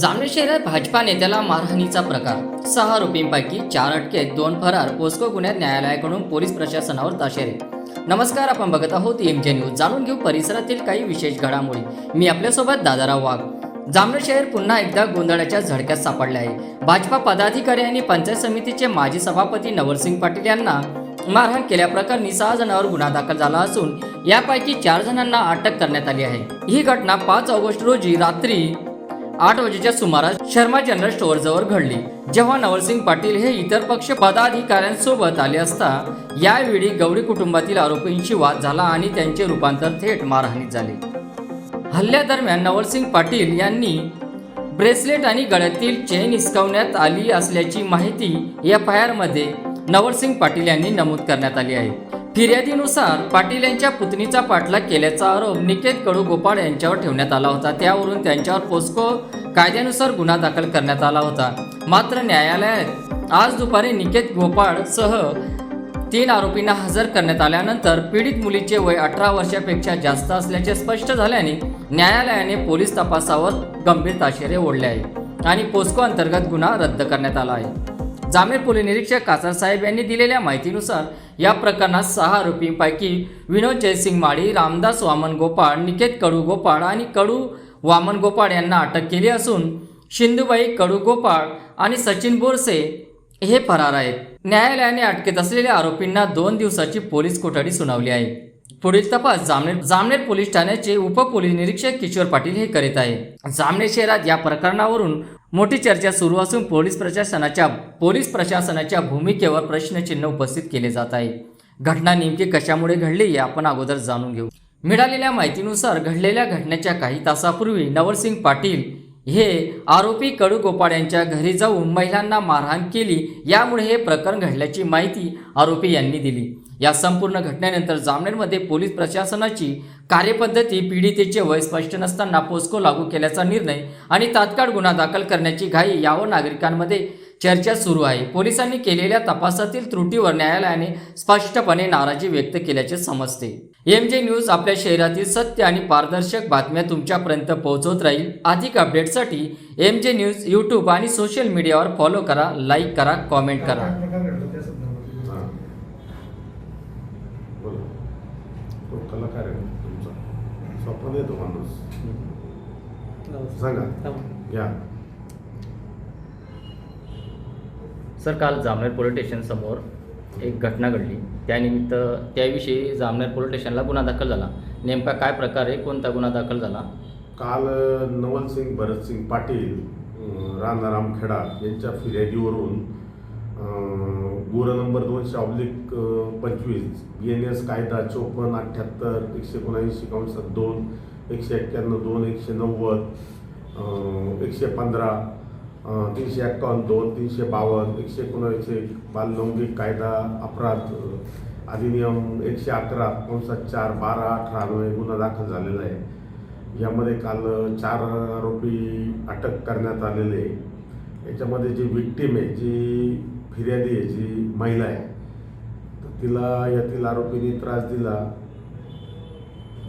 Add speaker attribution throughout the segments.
Speaker 1: जामनेर शहरात भाजपा नेत्याला मारहाणीचा प्रकार. सहा आरोपींपैकी चार अटकेत दोन फरार पोस्को गुन्ह्यात न्यायालयाकडून पोलीस प्रशासनावर ताशेरे. नमस्कार आपण बघत आहोत एम जे न्यूज जाणून घेऊ परिसरातील काही विशेष घडामोडी. मी आपल्यासोबत दादाराव वाघ. जामनेर शहर पुन्हा एकदा गोंधळाच्या झडक्यात सापडले आहे. भाजपा पदाधिकारी आणि पंचायत समितीचे माजी सभापती नवरसिंग पाटील यांना मारहाण केल्याप्रकरणी सहा जणांवर गुन्हा दाखल झाला असून यापैकी चार जणांना अटक करण्यात आली आहे. ही घटना पाच ऑगस्ट रोजी रात्री आठ वाजेच्या सुमारास शर्मा जनरल स्टोअर जवळ घडली. जेव्हा नवलसिंग पाटील हे इतर पक्ष पदाधिकाऱ्यांसोबत आले असता यावेळी गौरी कुटुंबातील आरोपींशी वाद झाला आणि त्यांचे रूपांतर थेट मारहाणीत झाले. हल्ल्यादरम्यान नवलसिंग पाटील यांनी ब्रेसलेट आणि गळ्यातील चेन हिसकावण्यात आली असल्याची माहिती एफ आय आरमध्ये नवलसिंग पाटील यांनी नमूद करण्यात आली आहे. फिर्यादीनुसार पाटील यांच्या पुतणीचा पाठलाग केल्याचा आरोप निकेत कडू गोपाळ यांच्यावर ठेवण्यात आला होता. त्यावरून त्यांच्यावर पोस्को कायद्यानुसार गुन्हा दाखल करण्यात आला होता. मात्र न्यायालयात आज दुपारी निकेत गोपाळसह तीन आरोपींना हजर करण्यात आल्यानंतर पीडित मुलीचे वय अठरा वर्षापेक्षा जास्त असल्याचे स्पष्ट झाल्याने न्यायालयाने पोलीस तपासावर गंभीर ताशेरे ओढले आहे आणि पोस्को अंतर्गत गुन्हा रद्द करण्यात आला आहे. जामीर पोलीस निरीक्षक कासार साहेब यांनी दिलेल्या माहितीनुसार या प्रकरणात सहा आरोपींपैकी विनोद जयसिंग माळी रामदास वामन गोपाळ निकेत कडू गोपाळ आणि कडू वामन गोपाळ यांना अटक केली असून शिंदूबाई कडू गोपाळ आणि सचिन बोरसे हे फरार आहेत. न्यायालयाने अटकेत असलेल्या आरोपींना दोन दिवसाची पोलीस कोठडी सुनावली आहे. पुढील तपास जामनेर जामनेर पोलीस ठाण्याचे उपपोलीस निरीक्षक किशोर पाटील हे करीत आहे. जामनेर शहरात या प्रकरणावरून मोठी चर्चा सुरू असून पोलीस प्रशासनाच्या पोलीस प्रशासनाच्या भूमिकेवर प्रश्नचिन्ह उपस्थित केले जात आहे. घटना नेमकी कशामुळे घडली हे आपण अगोदर जाणून घेऊ. मिळालेल्या माहितीनुसार घडलेल्या घटनेच्या काही तासापूर्वी नवरसिंग पाटील हे आरोपी कडू गोपाळ यांच्या घरी जाऊन महिलांना मारहाण केली यामुळे हे प्रकरण घडल्याची माहिती आरोपी यांनी दिली. या संपूर्ण घटनेनंतर जामनेरमध्ये पोलीस प्रशासनाची कार्यपद्धती पीडितेचे वय स्पष्ट नसताना पोस्को लागू केल्याचा निर्णय आणि तात्काळ गुन्हा दाखल करण्याची घाई यावर नागरिकांमध्ये चर्चा सुरू आहे. पोलिसांनी केलेल्या तपासातील त्रुटीवर न्यायालयाने स्पष्टपणे नाराजी व्यक्त केल्याचे समजते. एम जे न्यूज आपल्या शहरातील सत्य आणि पारदर्शक बातम्या तुमच्यापर्यंत पोहोचवत राहील. अधिक अपडेटसाठी एम जे न्यूज यूट्यूब आणि सोशल मीडियावर फॉलो करा लाईक करा कॉमेंट करा.
Speaker 2: कलाकार आहे. स्वप्न येतो माणूस सांगा या.
Speaker 1: सर काल जामनेर पोलीस स्टेशन समोर एक घटना घडली. त्यानिमित्त त्याविषयी जामनेर पोलीस स्टेशनला गुन्हा दाखल झाला. नेमका काय प्रकार आहे? कोणता गुन्हा दाखल झाला?
Speaker 2: काल नवलसिंग भरतसिंग पाटील राणाराम खेडा यांच्या फिर्यादीवरून गुर नंबर दोनशे ऑब्लिक पंचवीस. बी एन एस कायदा चोपन्न अठ्ठ्याहत्तर एकशे एकोणऐंशी कंसात दोन एकशे एक्क्याण्णव दोन एकशे नव्वद एकशे पंधरा तीनशे एक्कावन्न दोन तीनशे बावन्न एकशे एकोणऐंशी बाललैंगिक कायदा अपराध अधिनियम एकशे अकरा कंसात चार बारा अठरान्वये गुन्हा दाखल झालेला आहे. यामध्ये काल चार आरोपी अटक करण्यात आलेले आहे. याच्यामध्ये जी विक्टीम आहे जी फिर्यादी आहे जी महिला आहे. तर तिला यातील आरोपींनी त्रास दिला.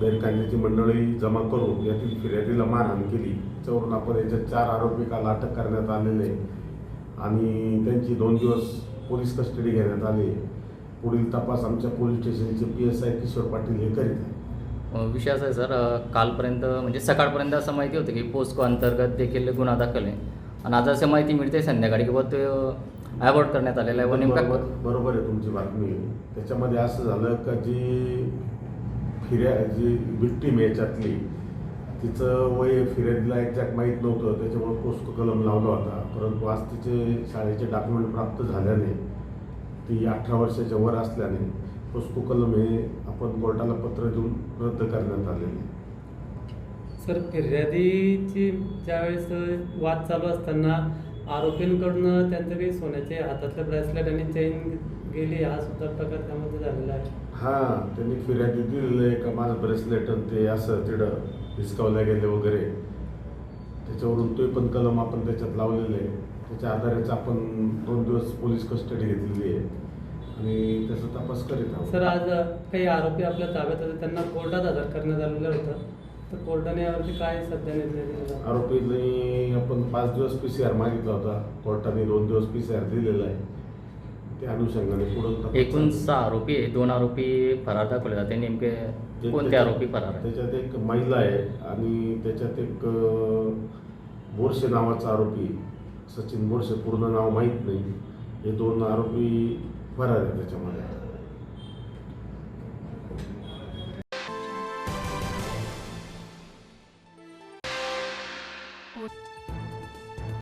Speaker 2: गैरकायद्याची मंडळी जमा करून यातील फिर्यादीला मारहाण केली. त्याच्यावरून आपण याच्या चार आरोपी काल अटक करण्यात आलेले आहे आणि त्यांची दोन दिवस पोलीस कस्टडी घेण्यात आली आहे. पुढील तपास आमच्या पोलीस स्टेशनचे P S I Kishor Patil हे करीत आहे
Speaker 1: अ, विषय असा आहे सर कालपर्यंत म्हणजे सकाळपर्यंत असं माहिती होतं की पोस्को अंतर्गत देखील गुन्हा दाखल आहे. आणि आज असं माहिती मिळते संध्याकाळी की बुवा तो ॲवॉर्ड करण्यात आलेला आहे व नेमका
Speaker 2: बरोबर बरोबर आहे तुमची बातमी. त्याच्यामध्ये असं झालं का जी फिर्या जी विक्टीम याच्यातली तिचं वय फिर्यादीला एक्झॅक्ट माहीत नव्हतं. त्याच्यामुळे पोस्को कलम लावला होता. परंतु आज तिचे शाळेचे डॉक्युमेंट प्राप्त झाल्याने ती अठरा वर्षाच्या वर असल्याने पोस्को कलम हे आपण कोर्टाला पत्र देऊन रद्द करण्यात आलेले. आहे.
Speaker 3: सर फिर्यादीची ज्यावेळेस वाद चालू असताना आरोपींकडून त्यांचं काही सोन्याचे हातातलं ब्रेसलेट आणि चेन गेली हा सुद्धा प्रकार त्यामध्ये झालेला आहे.
Speaker 2: हा त्यांनी फिर्यादी दिलेलं आहे का? माझं ब्रेसलेट आणि ते असं तिकडं हिसकावल्या गेले वगैरे. त्याच्यावरून ते पण कलम आपण त्याच्यात लावलेले आहे. त्याच्या आधारेच आपण दोन दिवस पोलीस कस्टडी घेतलेली आहे. आणि त्याचा तपास करीत आहोत.
Speaker 3: सर आज काही आरोपी आपल्या ताब्यात होते त्यांना कोर्टात हजर करण्यात आलेलं होतं. तर कोर्टाने यावरती काय सध्या निर्णय दिलेला आहे?
Speaker 2: आरोपीने आपण पाच दिवस पी सी आर मागितला होता. कोर्टाने दोन दिवस पी सी आर दिलेला आहे. त्या अनुषंगाने पुढे
Speaker 1: एकूण सहा आरोपी आहे. दोन आरोपी फरार दाखवले जाते नेमके कोणते आरोपी फरार
Speaker 2: त्याच्यात एक महिला आहे आणि त्याच्यात एक अं, बोरसे नावाचा आरोपी सचिन बोरसे पूर्ण नाव माहीत नाही. हे दोन आरोपी फरार आहे त्याच्यामध्ये.